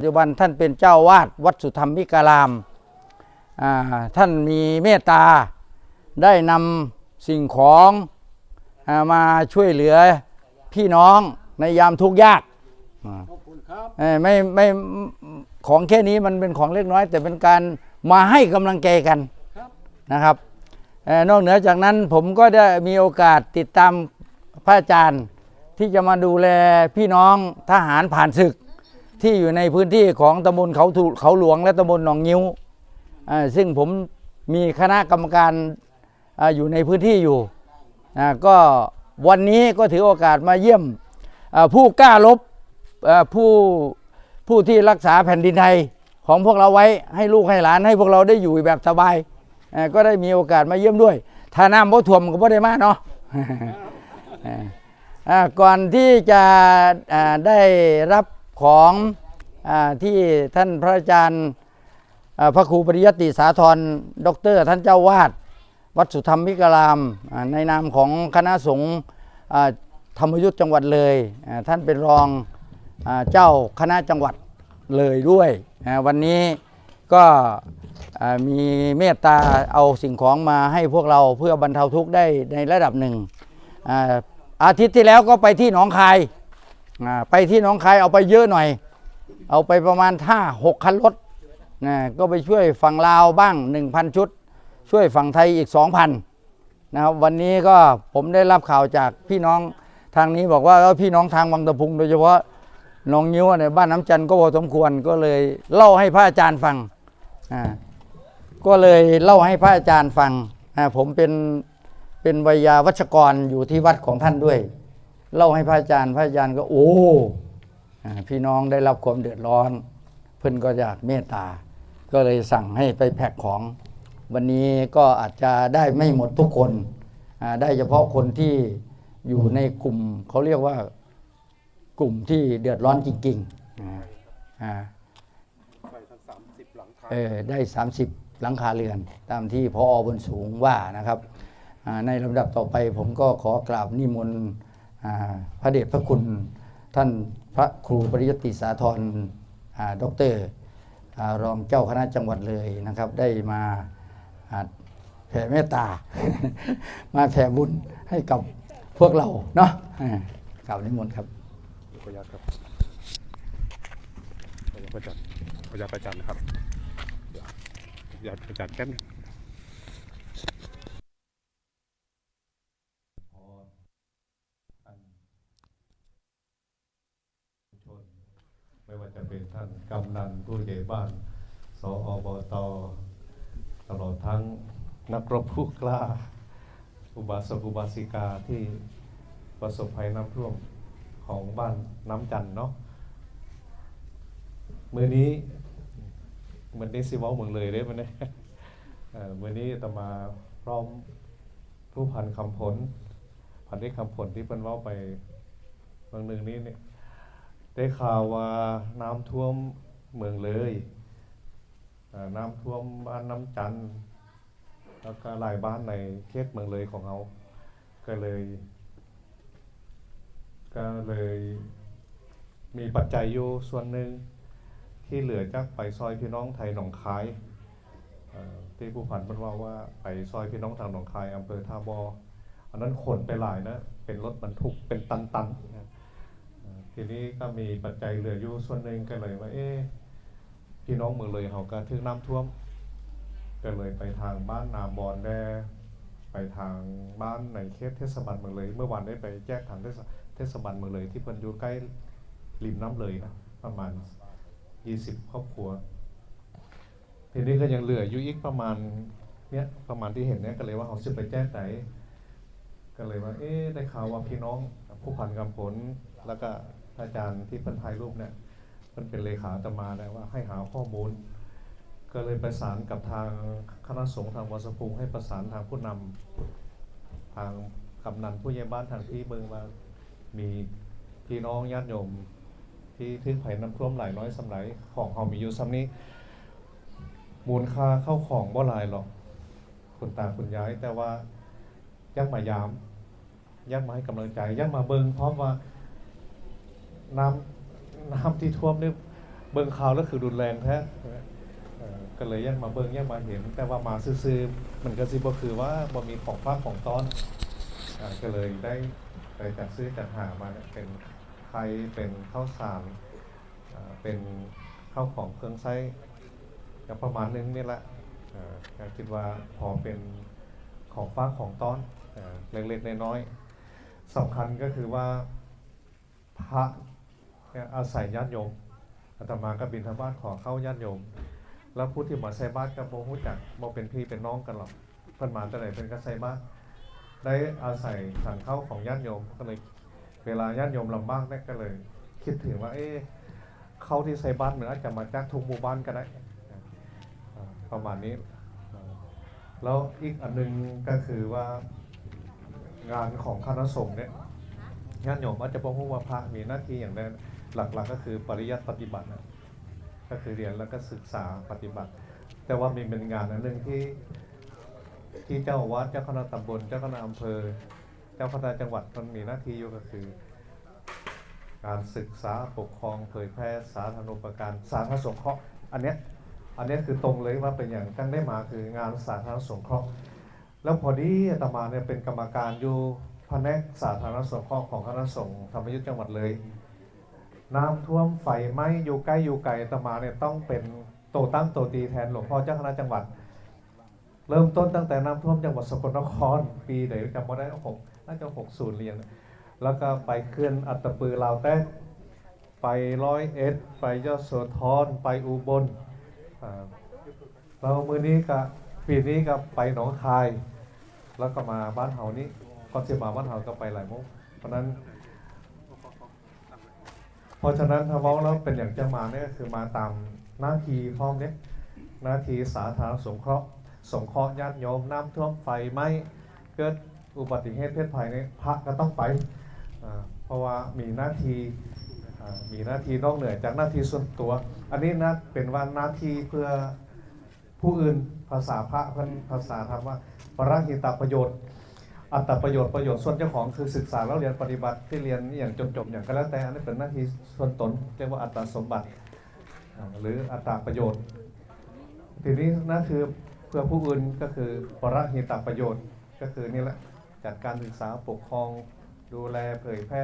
ปัจจุบันท่านเป็นเจ้าวาดวัดสุธรรมวิการามอ่าท่านมีเมตตาได้นำสิ่งของอามาช่วยเหลือพี่น้องในยามทุกข์ยากอ่าขอบคุณครับเอ่อไม่ไม่ของแค่นี้มันเป็นของเล็กน้อย แต่เป็นการมาให้กำลังใจกันครับนะครับเอ่อนอกเหนือจากนั้นผมก็ได้มีโอกาสติดตามพระอาจารย์ที่จะมาดูแลพี่น้องทหารผ่านศึก ที่อยู่ในพื้นที่ของตำบลเขาถูเขาหลวงและตำบลหนองงิ้วซึ่งผมมีคณะกรรมการออยู่ในพื้นที่อยู่ก็วันนี้ก็ถือโอกาสมาเยี่ยมผู้กล้ารบผู้ผู้ที่รักษาแผ่นดินไทยของพวกเราไว้ให้ลูกให้หลานให้พวกเราได้อยู่แบบสบาย ก็ได้มีโอกาสมาเยี่ยมด้วยถ้าน้ำบ่ท่วมก็บ่ได้มาเนาะก่อนที่จะได้รับ ของอที่ท่านพระอาจารย์พระครูปริยติสาธรดอกเตอรท่านเจ้าวาด วัดสุธรรมวิกรามในนามของคณะสงฆ์ธรรมยุทธจังหวัดเลย ท่านเป็นรองอเจ้าคณะจังหวัดเลยด้วย วันนี้ก็มีเมตตาเอาสิ่งของมาให้พวกเราเพื่อบรรเทาทุกข์ได้ในระดับหนึ่งอาทิตย์ที่แล้วก็ไปที่หนองคาย อ่าไปที่หนองคายเอาไปเยอะหน่อย เอาไปประมาณท่าหกคันรถนะก็ไปช่วยฝั่งลาวบ้าง 1,000 ชุด ช่วยฝั่งไทยอีก 2,000นะครับวันนี้ก็ผมได้รับข่าวจากพี่น้องทางนี้บอกว่าเอ้าพี่น้องทางวังตะพุงโดยเฉพาะหนองยิ้วในบ้านน้ำจันทร์ก็พอสมควรก็เลยเล่าให้พระอาจารย์ฟังอ่าก็เลยเล่าให้พระอาจารย์ฟังอ่าผมเป็นเป็นวิยาวัชกรอยู่ที่วัดของท่านด้วย เล่าให้พระอาจารย์พระอาจารย์ก็โอ้อ่าพี่น้องได้รับความเดือดร้อน เพิ่นก็อยากเมตตา ก็เลยสั่งให้ไปแพ็คของ วันนี้ก็อาจจะได้ไม่หมดทุกคนอ่าได้เฉพาะคนที่อยู่ในกลุ่มเขาเรียกว่ากลุ่มที่เดือดร้อนจริงๆอ่าอ่าไปทั้งสามสิบหลังคาเออได้ 30 หลังคาเรือน ตามที่พออบนสูงว่านะครับอ่าในลำดับต่อไปผมก็ขอกราบนิมนต์อ่า พระเดชพระคุณท่านพระครูปริยติสาธรอ่าดอกเตอรอ่ารองเจ้าคณะจังหวัดเลยนะครับ ได้มาแผ่เมตตา มาแผ่บุญให้กับพวกเราเนาะอ่ากราบนิมนต์ครับขออนุญาตครับขออนุญาตประจันขออนุญาตประจันนะครับเดี๋ยาตประจันแป๊บนึง ชน ไม่ว่าจะเป็นท่านกำนันผู้ใหญ่บ้าน สอบตตลอดทั้งนักรบผู้กล้า อุบาสกอุบาสิกาที่ประสบภัยน้ำท่วมของบ้านน้ำจันเนาะมือนี้เหมือนได้สิว้าเมืองเลยได้ไหมเนี่ยเอ่อมือนี้อาตมาพร้อมผู้พันคำผลพันได้คำผลที่เพิ่นว้าไปบางหนึ่งนี้เนี่ย ได้ข่าวว่าน้ำท่วมเมืองเลยน้ำท่วมบ้านน้ำจันทน์แล้วก็หลายบ้านในเขตเมืองเลยของเราก็เลย ก็เลยมีปัจจัยอยู่ส่วนหนึ่งที่เหลือจากไปซอยพี่น้องไทยหนองคายที่ผู้พันมันว่าว่าไปซอยพี่น้องทางหนองคายอำเภอท่าบออันนั้นขนไปหลายนะ เป็นรถบรรทุกเป็นตันๆ ทีนี้ก็มีปัจจัยเหลืออยู่ส่วนหนึ่งก็เลยว่าเอ๊พี่น้องเมืองเลยเขาก็ถึงน้ำท่วม ก็เลยไปทางบ้านนาบอนแดไปทางบ้านในเขตเทศบาลเมืองเลย เมื่อวานได้ไปแจ้งทางเทศบาลเมืองเลย ที่เพิ่นอยู่ใกล้ริมน้ำเลยนะประมาณ 20 ครอบครัวทีนี้ก็ยังเหลืออยู่อีกประมาณเนี้ยประมาณที่เห็นเนี้ยก็เลยว่าเขาจะไปแจ้งไหนก็เลยว่าเอ๊ได้ข่าวว่าพี่น้องผู้พันกำผลแล้วก็ อาจารย์ที่เพิ่นถ่ายรูปเนี่ยเพิ่นเป็นเลขาตมานะว่าให้หาข้อมูล ก็เลยประสานกับทางคณะสงฆ์ทางวัดสะพุงให้ประสานทางผู้นำทางกำนันผู้ใหญ่บ้านทางที่เมืองว่ามีพี่น้องญาติโยมที่ทึ่งไผ่น้ำท่วมหลายน้อยสำหรับของเขามีอยู่ซ้ำนี้ มูลค่าเข้าของบ่หลายหรอกคุณตาคุณยายแต่ว่ายังมายามยักมาให้กำลังใจยักมาเบิงพร้อมว่า น้ำน้ำที่ท่วมนี่เบิ่งข่าวแล้วคือรุนแรงแท้ก็เลยยังมาเบิ่งยังมาเห็น แต่ว่ามาซื่อๆมันก็สิบ่คือว่าบ่มีของฝากของต้อนก็เลยได้ไปจัดซื้อจัดหามาเป็นไข่เป็นข้าวสารเป็นข้าวของเครื่องใช้ก็ประมาณนึงนี่แหละอ่าก็คิดว่าพอเป็นของฝากของต้อนเล็กๆน้อยๆสำคัญก็คือว่าพระ อาศัยญาติโยมอาตมาก็บินทบาทขอเข้าญาติโยม แล้วผู้ที่มาใส่บาตรก็บ่รู้จักบ่เป็นพี่เป็นน้องกันหรอกเพิ่นมาแต่ไหนเพิ่นก็ใส่บาตรได้อาศัยทานเข้าของญาติโยมก็เลยเวลาญาติโยมลำบากเนี่ก็เลย คิดถึงว่าเอ๊ะเขาที่ใส่บ้าตรมันอาจจะมาจากทุกหมู่บ้านก็ได้ประมาณนี้ แล้วอีกอันหนึงก็คือว่างานของคณะสงฆ์เนี่ยญาติโยมอาจจะบอกว่าพระมีหน้าที่อย่างใด หลักๆก็คือปริยัติปฏิบัตินะก็คือเรียนแล้วก็ศึกษาปฏิบัติ แต่ว่ามีเป็นงานอันหนึ่งที่ที่เจ้าวาดเจ้าคณะตำบลเจ้าคณะอำเภอ เจ้าคณะจังหวัดมันมีหน้าที่อยู่ก็คือ การศึกษาปกครองเผยแพร่สาธารณูปการสาธารณสงเคราะห์อันเนี้ยอันเนี้ยคือตรงเลยว่าเป็นอย่างตั้งได้มาคืองานสาธารณสงเคราะห์แล้วพอดีอาตมาเนี่ยเป็นกรรมการอยู่แผนกสาธารณสงเคราะห์ของคณะสงฆ์ธรรมยุทธจังหวัดเลย น้ำท่วมไฟไหม้อยู่ใกล้อยู่ไกลตมาเนี่ยต้องเป็นโตตั้งโตตีแทนหลวงพ่อเจ้าคณะจังหวัด เริ่มต้นตั้งแต่น้ำท่วมจังหวัดสกลนคร ปีไหนจำไม่ได้หกน่าจะหกศูนย์เรียนแล้วก็ไปเคลื่อนอัตปือลาวแต้ไปร้อยเอ็ดไปยโสธรไปอุบลเรามือนี้ก็ปีนี้ก็ไปหนองคาย แล้วก็มาบ้านเฮานี้ก่อนจะมาบ้านเฮาก็ไปหลายมุกเพราะนั้น เพราะฉะนั้นถ้าเว้าแล้วเป็นอย่างจะมาเนี่ยก็คือมาตามหน้าที่พร้อมเนี่ยหน้าที่สาธารณสงเคราะห์สงเคราะห์ญาติโยมน้ำท่วมไฟไหมเกิดอุบัติเหตุเพศภัยเนี่ยพระก็ต้องไปเพราะว่ามีหน้าที่มีหน้าที่นอกเหนือจากหน้าที่ส่วนตัว อันนี้นะเป็นว่าหน้าที่เพื่อผู้อื่นภาษาพระเพิ่นภาษาธรรมว่าประหิตประโยชน์ อัตประโยชน์ประโยชน์ส่วนเจ้าของคือศึกษาแล้วเรียนปฏิบัติที่เรียนอย่างจบๆอย่างก็แล้วแต่อันนี้เป็นหน้าที่ส่วนตนเรียกว่าอัตสมบัติ หรืออัตประโยชน์ ทีนี้นั่นคือเพื่อผู้อื่นก็คือปรหิตประโยชน์ก็คือนี่แหละจัดการศึกษาปกครองดูแลเผยแพร่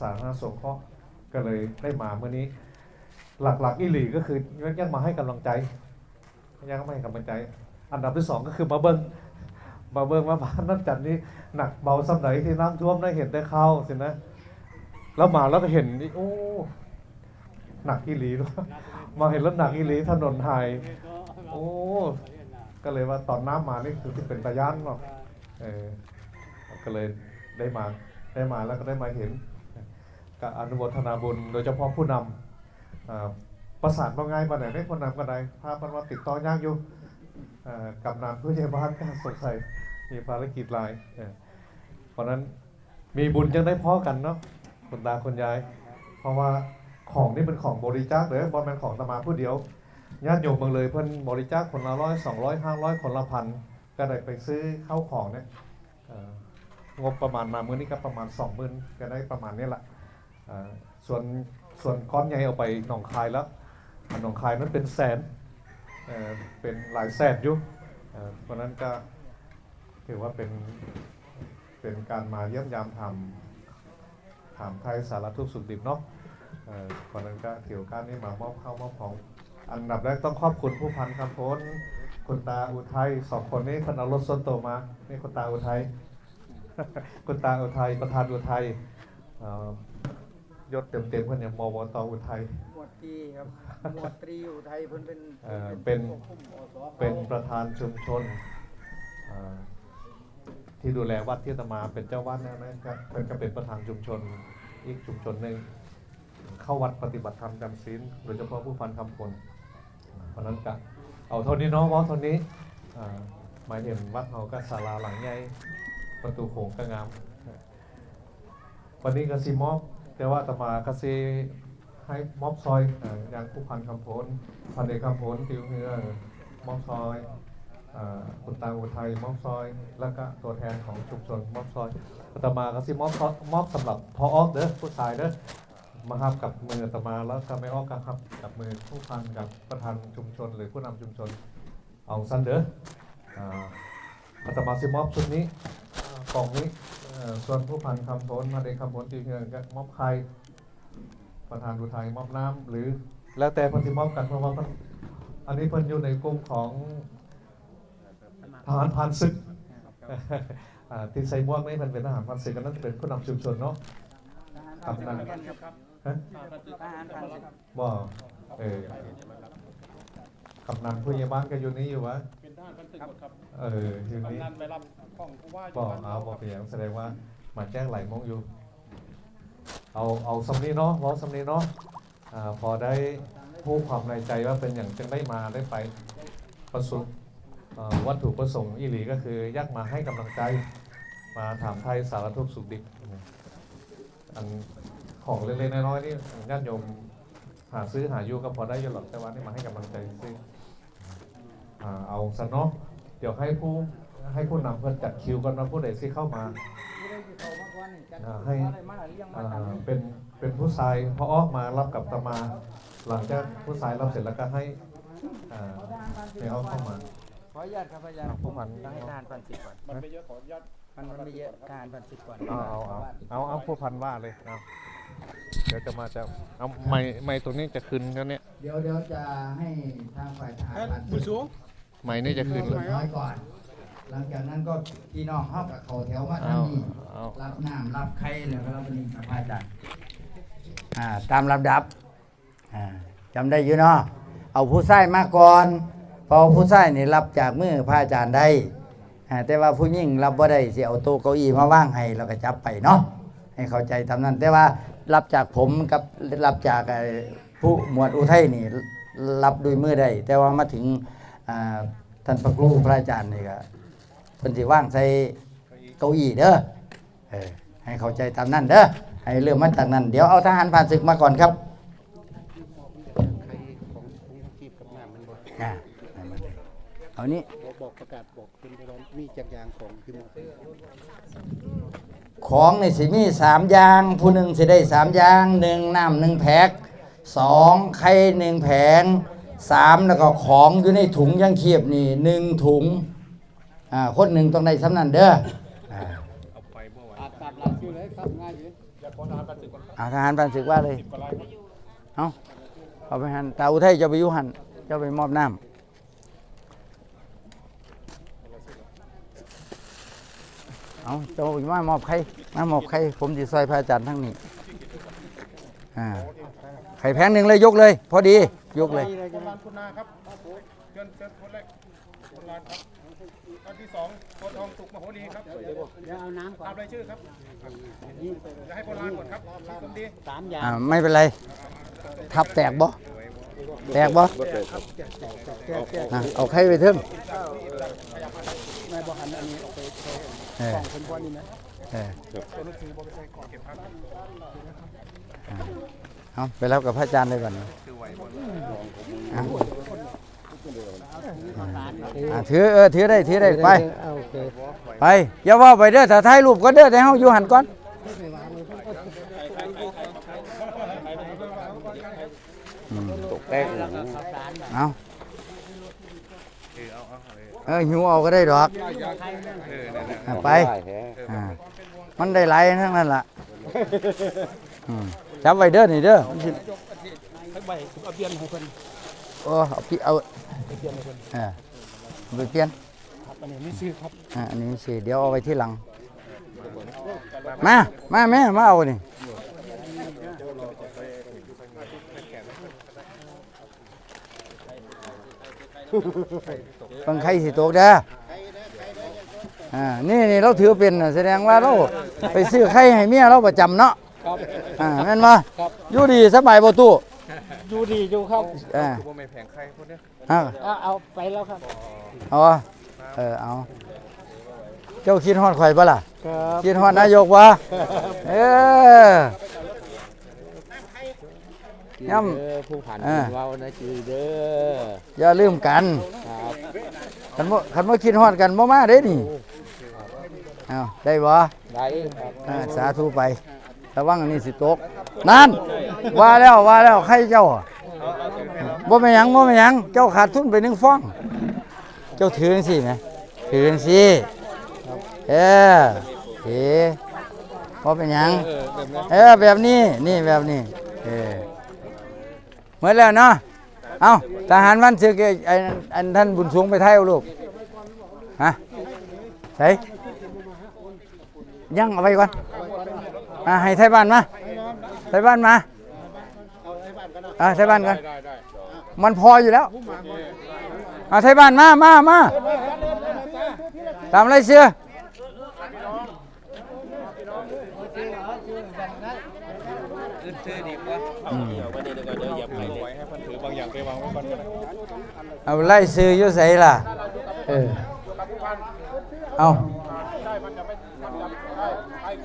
สาธารณสงเคราะห์ก็เลยได้มาเมื่อนี้ หลักๆอีหลีก็คือยังมาให้กำลังใจยังมาให้กำลังใจ อันดับที่สองก็คือมาเบิ้ง มาเบิ้งว่าบ้านนั่นจัดนี้หนักเบาสำไหนที่น้ำท่วมได้เห็นได้เข้าสินะแล้วมาแล้วก็เห็นนี่โอ้หนักอีหลีมาเห็นแล้วหนักอีหลีถนนไทยโอ้ก็เลยว่าตอนน้ำมานี่คือที่เป็นตะยานเนาะเออก็เลยได้มาได้มาแล้วก็ได้มาเห็นก็อนุโมทนาบุญโดยเฉพาะผู้นำประสานมาง่ายมาไหนได้คนนำกันใดภาพมันว่าติดต่อยากอยู่ กำนันผู้ใหญ่บ้านก็สงสัยมีภารกิจลายเออเพราะนั้นมีบุญยังได้พ่อกันเนาะคุณตาคุณยาย เพราะว่าของนี่เป็นของบริจาคเลยบอลเป็นของตมาผู้เดียวญาติโยมเมืองเลยเพิ่นบริจาคคนละร้อยสองร้อยห้าร้อยคนละพันก็ได้ไปซื้อข้าวของเนี่ยงบประมาณมามื้อนี้ก็ประมาณสองหมื่นก็ได้ประมาณนี้แหละส่วนส่วนก้อนใหญ่เอาไปหนองคายแล้วหนองคายนั้นเป็นแสน เออเป็นหลายแสนอยู่เออเพราะนั้นก็ถือว่าเป็นเป็นการมาเยี่ยมยามทำถามไทยสารทุกสุขดิบเนาะเออเพราะนั้นก็ถือการนี้มามอบข้าวมอบของ อันดับแรกต้องขอบคุณผู้พันคำพ้นคุณตาอุทัยสองคนนี้คนเอารถส่วนตัวมา นี่คุณตาอุทัยคุณตาอุทัยประธานอุทัยอ่อ ยศเต็มเต็มๆเพื่อนอย่างมวตอุทัยหมวดตรีครับหมวดตรีอุทัยเพิ่นเป็นเอ่อเป็นผู้ควบคุมอสเขาเป็นประธานชุมชนเอ่อที่ดูแลวัดที่อาตมาเป็นเจ้าวัดนะนะครับเพิ่นก็เป็นประธานชุมชนอีกชุมชนหนึ่งเข้าวัดปฏิบัติธรรมจำศีลโดยเฉพาะผู้พันคำพลเพราะฉะนั้นก็เอาเท่านี้เนาะเว่าเท่านี้อ่าหมายถึงวัดเขาก็ศาลาหลังใหญ่ประตูโขงก็งาม วันนี้ก็ซีมอบ แต่ว่าตมาก็ซีให้มอบซอยอย่างผู้พันคำพลพันเอกคำพลติวเฮือมอบซอยอคุณตาอุทัยมอบซอย แล้วก็ตัวแทนของชุมชนมอบซอยอาตมาก็ซีมอบซอยมอบสำหรับพอออกเด้อผู้ชายเด้อมาครับกับมืออาตมาแล้วก็ไม่ออกกันครับกับมือผู้พันกับประธานชุมชน หรือผู้นำชุมชนเอาสั้นเด้ออาตมาสิมอบชุดนี้กล่องนี้ ส่วนผู้พันคำผลมาเด็กคำผลตีเงินก็มอบใครประธานอุทัยมอบน้ำหรือแล้วแต่เพิ่นสิมอบกันเพราะว่าเพิ่นอันนี้เพิ่นอยู่ในกลุ่มของทหารผ่านศึกอ่าที่ใส่หมวกนี่เพิ่นเป็นทหารผ่านศึกกันนั่นเป็นผู้นำชุมชนเนาะกำนันฮะบ่เออ กำนันผู้ใหญ่บ้านก็อยู่นี่อยู่วะเป็นทหารพันศึกหมดครับเอออยู่นี่กำนันไปรับของผู้ว่าบ่เอาบ่เปลี่ยนแสดงว่ามาแจ้งไหลมงอยู่ เอาเอาสำนีเนาะเว้าสำนีเนาะอ่าพอได้พูดความในใจว่าเป็นอย่างจึงได้มาได้ไปประสบเอ่อวัตถุประสงค์อีหลีก็คืออยากมาให้กำลังใจมาถามไทยสารทุกข์สุขดิบอันของเล็กๆน้อยๆนี่ญาติโยมหาซื้อหาอยู่ก็พอได้อยู่หรอกแต่ว่านี่มาให้กำลังใจซื้ออ่า เอาซะเนาะเดี๋ยวให้ผู้ให้ผู้นำเพิ่นจัดคิวกันว่าผู้ใดที่เข้ามาอ่าให้อ่าเป็นเป็นผู้ชายพอออกมารับกับตามา หลังจากผู้ชายรับเสร็จแล้วก็ให้อ่าไม่เอาเข้ามาขออนุญาตครับอาจารย์ผู้พันต้องให้ทหารพันสิบก่อนมันไม่เยอะขออนุญาตมันมันไม่เยอะทหารพันสิบก่อนเอาเอาเอาเอาเอาผู้พันว่าเลยเอาเดี๋ยวจะมาจะเอาไม้ไม้ตัวนี้จะขึ้นกันเนี่ยเดี๋ยวเดี๋ยวจะให้ทางฝ่ายทหารผ่านบุญสูง ไม้นี่จะขึ้นส่วนน้อยก่อน หลังจากนั้นก็พี่น้องเข้ากับเขาแถวมาเอาทำนี่เอารับน้ำรับไข่แล้วก็รับปริญญาพระอาจารย์อ่าตามลำดับอ่าจำได้อยู่เนาะเอาผู้ใส่มาก่อนเพอผู้ใส่นี่รับจากมือพระอาจารย์ได้อ่าแต่ว่าผู้ยิ่งรับบ่ได้สิเอาโต๊ะเก้าอี้มาว่างให้แล้วก็จับไปเนาะให้เข้าใจทำนั้น แต่ว่ารับจากผมกับรับจากไอ้ผู้หมวดอุทัยนี่ รับด้วยมือได้แต่ว่ามาถึงอ่า ท่านพระครูพระอาจารย์นี่ก็เพิ่นสิว่างใส่เก้าอี้เด้อเออให้เข้าใจตามนั้นเด้อให้เริ่มมาจากนั้น เดี๋ยวเอาทหารผ่านศึกมาก่อนครับใครของของชีพกับน้ำมันบอกอ่าให้มาเลยเอานี้บอกบอกประกาศบอกคุณไปว่ามีจักรยางของคือหมดของในสิมีสามอย่าง ผู้หนึ่งสิได้สามอย่างหนึ่งน้ำหนึ่งแพ็คสองไข่หนึ่งแผง สามแล้วก็ของอยู่ในถุงยังเขียบนี่หนึ่งถุงอ่าคนหนึ่งต้องได้สำนันเด้ออ่าอาไปเมื่อวานอาบตามหลักชื่อเลยครับง่ายอยู่อาทหารพันศึกว่าเลยเอาเอาไปหันตาอุทัยจะไปยุหันจะไปมอบน้ำเอาจ้ามามอบใครมามอบใครผมจะซอยพระอาจารย์ทั้งนี้ อ่า ไข่แพงหนึ่งเลยยกเลย พอดี ยกเลยคนลานคุณนาครับเชิญเชิญคนแรกคนลานครับท่านที่สองคนทองสุกมโหรีครับเดี๋ยวเอาน้ำก่อตานมรายชื่อครับจะให้คนลานก่อนครับสีสมดีสามอย่างอ่าไม่เป็นไร ทับแตกบ่แตกบ่อะเอาไข่ไปเทิงนายบหันอันนี้ออกไปใช้เออกล่องเป็นก้อนนี่นะเออตัวหนังสือบริษัทก่อนเก็บพัก เอาไปรับกับพระอาจารย์เลยก่อนอะอะถือเออถือได้ถือได้ไปโอเคไปอย่าว่าไปเด้อถ้าถ่ายรูปก็เด้อแต่เฮาอยู่หันก่อนตกแป้งเอาเออหิวเอาก็ได้ดอกอะไปอ่ามันได้หลายทั้งนั้นล่ะอืม จับไว้เด้อนี่เด้อมันสิทั้ใบเอาเบียนให้เพิ่นโอ้เอาพี่เอาไปเปลี่ยนให้เพิ่นเออเอาไปเปลี่ยนครับอันนี้มีชื่อครับอะอันนี้สิเดี๋ยวเอาไว้ที่หลัง มา มาแม่มาเอานี่บังไข่สิตกเด้ออ่านี่นี่เราถือเป็นน่ะแสดงว่าเราไปซื้อไข่ให้เมียเราประจำเนาะ ครับ อ่าแม่นบ่ครับ อยู่ดีสบายบ่ตู้อยู่ดีอยู่ครับอ่าว่าไม่แพงใครพวกเนี้ยอ่าเอาเอาไปแล้วครับเอาวะเออเอาเจ้าคิดฮอดข่อยบ่ล่ะ ครับคิดฮอดนายกวะเออ ย่ำเด้อผู้ผ่านอ่าเรานะจือเด้ออย่าลืมกันครับคันบ่คันบ่คิดฮอดกันบ่มาเด้นี่เอาได้บ่ได้ครับอ่าสาธุไป ระวังอันนี้สิตกนั่นว่าแล้วว่าแล้วใครเจ้าอะบ่เป็นหยังบ่เป็นหยังเจ้าขาดทุนไปหนึ่งฟอง เจ้าถือจังสิไหมถือจังสิเออเอ๋บ่เป็นหยังเออแบบนี้นี่แบบนี้เออหมดแล้วเนาะเอาทหารวันศึกไอ้ไอ้อันท่านบุญสูงไปไทยเอาลูกฮะใส่ยังเอาไปก่อน อ่าให้ไทยบ้านมาไทยบ้านมาอ่าไทยบ้านกันได้ได้มันพออยู่แล้วเอาไทยบ้านมามามาตามไรเสื้อไว้ให้เพันถือบางอย่างไปวางไว้ก่อนก็ได้เอาไล่ซื้ออยู่ใส่ล่ะ เออ เอา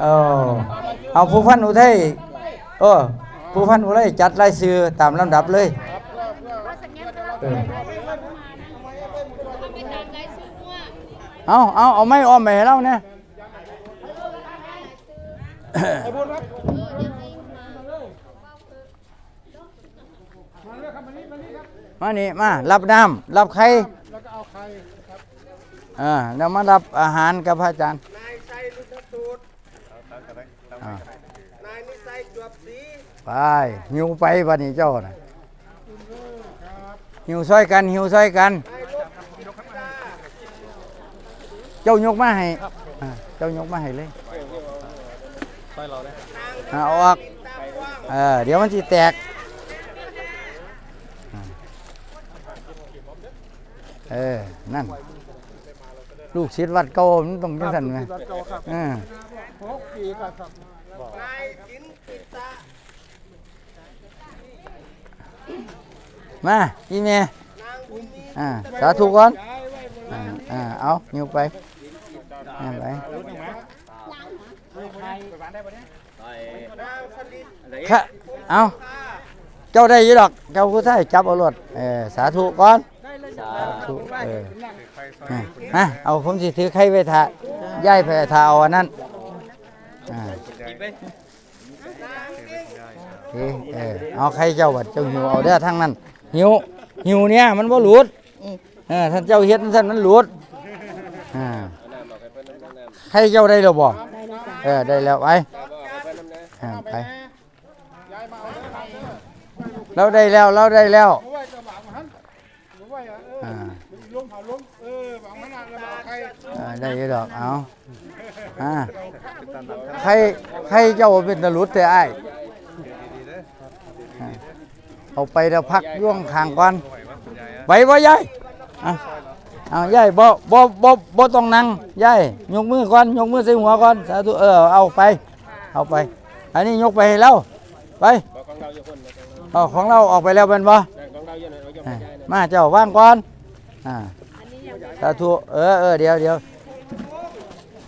เอา เอาผู้พันอุทัยเออผู้พันอุทัยจัดไล่ซื้อตามลำดับเลยเออเอาเอาเอาไม่อ้อมไปให้เราเนี่ยมานี่มารับน้ำรับไข่แล้วก็เอาไข่ครับเออแล้วมารับอาหารกับพระอาจารย์ นายไซลุทสูตร อ่านายนิสัยจวบสีไปหิวไปบัดนี้เจ้าน่ะหิวซอยกันหิวซอยกัน นายลบพิตาเจ้ายกมาให้อ่าเจ้ายกมาให้เลยอ่าเอาออกตาว่างเออเดี๋ยวมันจะแตกอ่าเออนั่น ลูกศิษย์วัดเก่ามันต้องจังสันไหมรัดเก่าครับอ่าหกปีครับครับนายจินปิตามาอีเมนางบุญมีอ่าสาธุก่อนอ่าอ่าเอาหิวไปอ่าไปนางสลิดค่ะเอาเจ้าได้อยี่ดอก เจ้าผู้ชายจับเอารถเออสาธุก่อน สาธุเออ อะฮะเอาผมสิถือไข่ไว้ทาย่ายไปทาเอาอันนั้นอ่าเออเออเอาไข่เจ้าบัดเจ้าหิวเอาเด้อทั้งนั้นหิวหิวเนี่ยมันบ่หลุดเออท่านเจ้าเฮ็ดท่านมันหลุดอ่าไข่เจ้าได้แล้วบ่เออได้แล้วไปอ่าไปเราได้แล้วเราได้แล้ว ได้อยู่ดอกเอาอ่าใครใครเจ้าเป็นตะลุดแต่ไอ้ายอ่าเอาไปแล้วพักย่วงคางก่อนไปบ่ยายอะเอายายบ่บ่บ่บ่ต้องนั่งยายยกมือก่อนยกมือใส่หัวก่อนสาธุเออเอาไป เอาไป อันนี้ยกไปให้เราไปเอาของเราออกไปแล้วเป็นบ่อะมาเจ้าว่างก่อนอ่าสาธุเออเออเดี๋ยวเดี๋ยว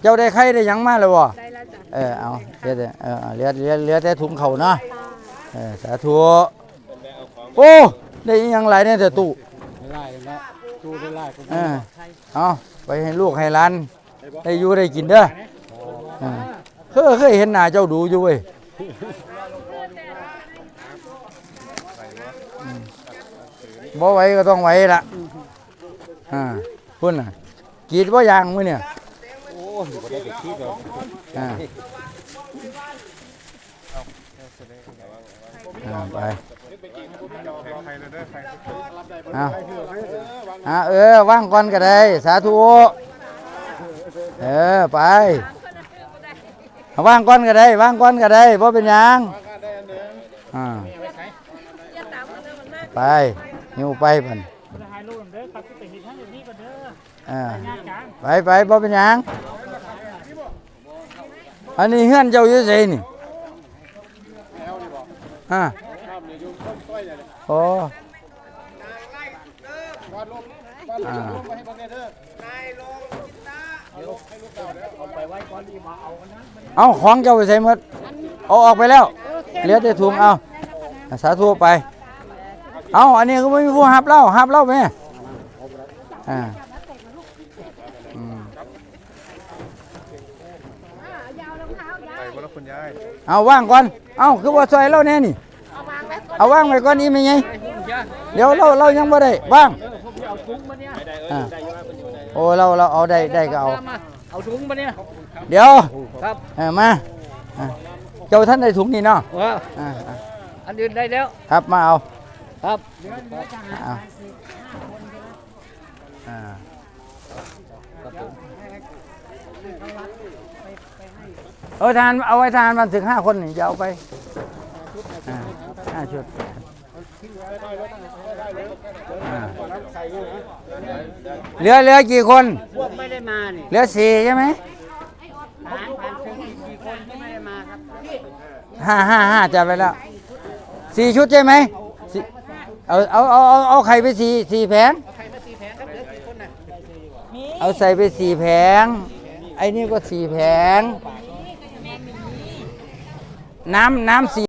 เจ้าได้ไข่ได้หยังมาแล้วบ่ได้แล้วจ้ะเออเอาเดี๋ยวเดี๋ยวเออเอาเหลือเหลือเหลือแต่ถุงเขาเนาะเออสาธุโอ้ได้อิหยังหลายเนี่ยแต่ตู้ไล่แล้วตู้ได้ไล่ผมเออเอาไปให้ลูกให้หลานได้อยู่ได้กินเด้อเออเคยเคยเห็นหน้าเจ้าดูอยู่เว้ยอืมบ่ไหวก็ต้องไหวละอ่าพุ่นน่ะกรีดว่ายางมื้อเนี่ย โอ้ยบ่ได้ไปคิดหรอกอ่าอ่าไปเลยเด้อไข่เอาอ่าเออว่างก่อนก็ได้ สาธุเออไปว่างก่อนก็ได้ว่างก่อนก็ได้เพราะเป็นยังไปหิวไปพันไปไปเพราะเป็นยัง อันนี้เฮือนเจ้าอยู่ไสนี่อ่าโอ้วาลงวาดลอ่าลงไปให้เบิ่งแน่เด้อนายลงพิตาให้ลูกเต่าแล้วเอาไปไว้ก่อนดีมาเอากันนะเอาของเจ้าไปใส่หมดเอาออกไปแล้ว เหลือแต่ถุงเอาสาธุไป เอาอันนี้ก็ไม่มีผู้หับเล่าหับเล่าไหมอ่าอืม ไปคนละคน ยาย เอาว่างก่อน เอาคือว่าซอยเราแน่นี่ เอาว่างไว้ก่อนอีไม่ไงเดี๋ยวเราเรายังบ่ได้ว่างอ่าโอ้เราเราเอาได้ได้ก็เอา เอาถุงมาเนี่ยเดี๋ยวครับเออมาอะเจ้าท่านได้ถุงนี่เนาะว้าอ่าอ่าอันอื่นได้แล้วครับมาเอาครับเอาอ่า เอาทานเอาไว้ทานมันถึงห้าคนนี่จะเอาไปอ่าห้าชุดอ่าเหลือเหลือกี่คนพวกไม่ได้มานี่เหลือสี่ใช่ไหมทหารผ่านศึกกี่คนที่ไม่ได้มาครับห้าห้าห้าจับไปแล้วสี่ชุดใช่ไหมสี่เอาเอาเอาเอาเอาไข่ไปสี่สี่แผงเอาใส่ไปสี่แผงไอ้นี่ก็สี่แผง น้ำน้ำสี